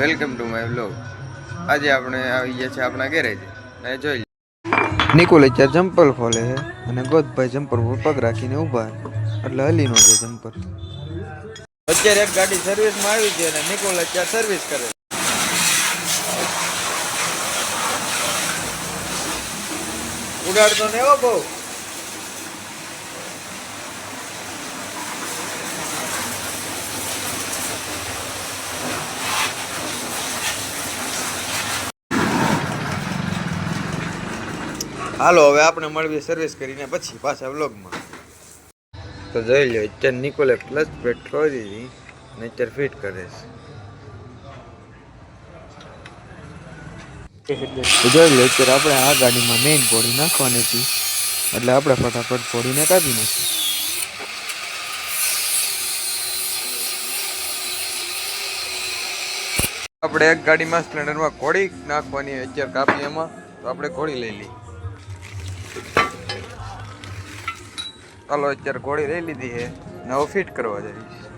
Welcome to my blog આજે આપણે આવી ગયા છે આપણા ગેરેજ અને જોઈ નિકોલ અત્યારે જમ્પર ખોલે છે અને ગોદભાઈ જમ્પર પર પગ રાખીને ઊભા એટલે હલી નો છે જમ્પર અત્યારે એક ગાડી સર્વિસમાં આવી છે અને નિકોલ અત્યારે સર્વિસ કરે. ઉડાડતો ને એવો બહુ. હાલો, હવે આપણે મળવી સર્વિસ કરીને પછી પાછા વ્લોગમાં તો જોઈ લો અત્યારે નિકોલે પ્લસ પ્લેટ ખોલી દીધી અત્યારે ફિટ કરે છે. જોઈ લો અત્યારે આપણે આ ગાડીમાં મેઇન પોડી નાખવાની હતી. એટલે આપણે ફટાફટ પોડીને કાઢી નાખી. આપણે એક ગાડીમાં સ્પ્લેન્ડરમાં ઘોડી નાખવાની અત્યારે કાપી એમાં, તો આપણે કોળી લઈ લઈએ. ચાલો અત્યારે ઘોડી લઈ લીધી છે નવો ફિટ કરવા જઈશ.